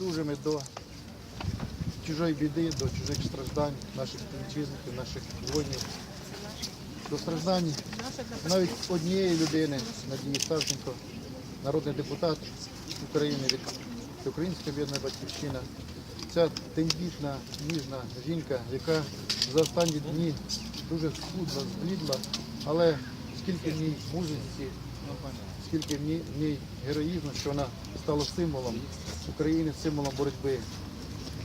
Дуже ми до чужої біди, до чужих страждань наших співвітчизників, наших воїнів, до страждань навіть однієї людини, Надії Савченко, народний депутат України від Української об'єднаної батьківщина. Ця тендітна, ніжна жінка, яка за останні дні дуже схудла, зблідла, але скільки в ній мужності, скільки в ній, в ній героїзму, що вона стала символом України, символом боротьби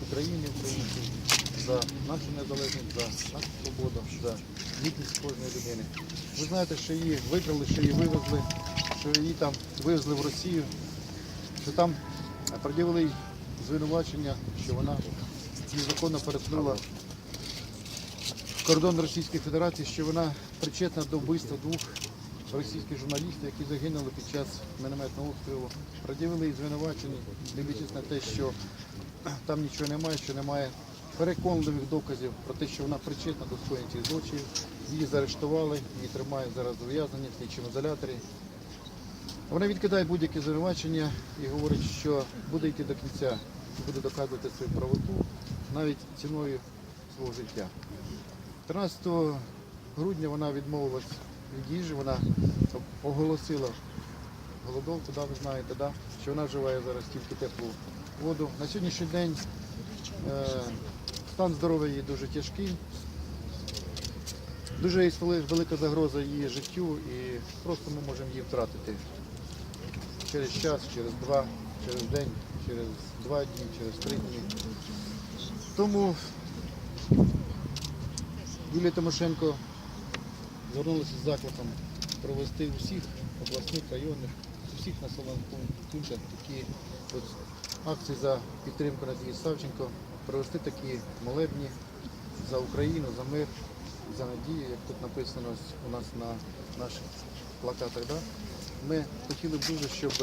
України, українців за нашу незалежність, за нашу свободу, за гідність кожної людини. Ви знаєте, що її викрали, що її вивезли, що її там вивезли в Росію, що там пред'явили звинувачення, що вона незаконно перетнула кордон Російської Федерації, що вона причетна до вбивства двох російських журналістів, які загинули під час мінометного обстрілу. Пред'явили їй звинувачення, дивлячись на те, що там нічого немає, що немає переконливих доказів про те, що вона причетна до скоєння цих злочинів. Її заарештували, її тримають зараз ув'язнені в слідчому ізоляторі. Вона відкидає будь-які звинувачення і говорить, що буде йти до кінця, буде доказувати свою правоту навіть ціною свого життя. 13 грудня вона відмовилась від їжі, вона оголосила голодовку, да, ви знаєте, да, що вона вживає зараз тільки теплу воду. На сьогоднішній день е, стан здоров'я її дуже тяжкий. Дуже велика загроза її життю і просто ми можемо її втратити через час, через два, через день, через два дні, через три дні. Тому Юлія Тимошенко звернулася з закликом провести у всіх обласних, районних, у всіх населених пунк- пунктах такі от акції за підтримку Надії Савченко, провести такі молебні за Україну, за мир, за надію, як тут написано у нас на наших плакатах. Да? Ми хотіли б дуже, щоб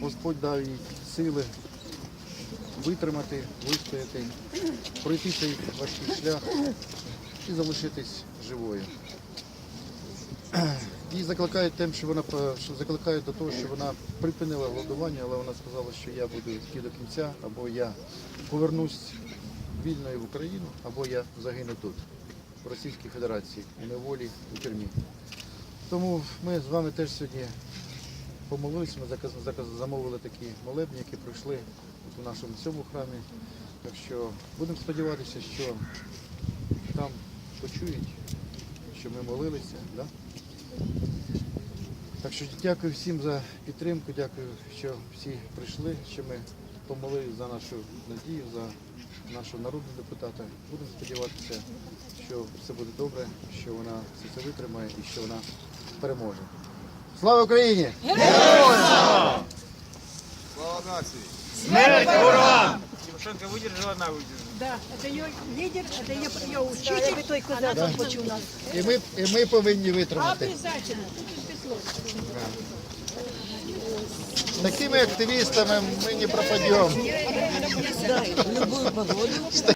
Господь дав їй сили витримати, вистояти, пройти цей важкий шлях і залишитись живою. Її закликають тим, що вона що закликають до того, що вона припинила голодування, але вона сказала, що я буду йти до кінця, або я повернусь вільною в Україну, або я загину тут, в Російській Федерації, у неволі, у тюрмі. Тому ми з вами теж сьогодні помолилися, ми замовили такі молебні, які пройшли у нашому цьому храмі. Так що будемо сподіватися, що там почують, що ми молилися. Да? Так що дякую всім за підтримку, дякую, що всі прийшли, що ми помолилися за нашу надію, за нашого народного депутата. Будемо сподіватися, що все буде добре, що вона все це витримає і що вона переможе. Слава Україні! Слава нації! Тимошенко выдержала, она выдержала. Да, это ее лидер, это ее, ее учитель. той козак почув нас. І ми, і ми повинні витримати. Обязательно. Тут без слов. З такими активістами ми не пропадемо.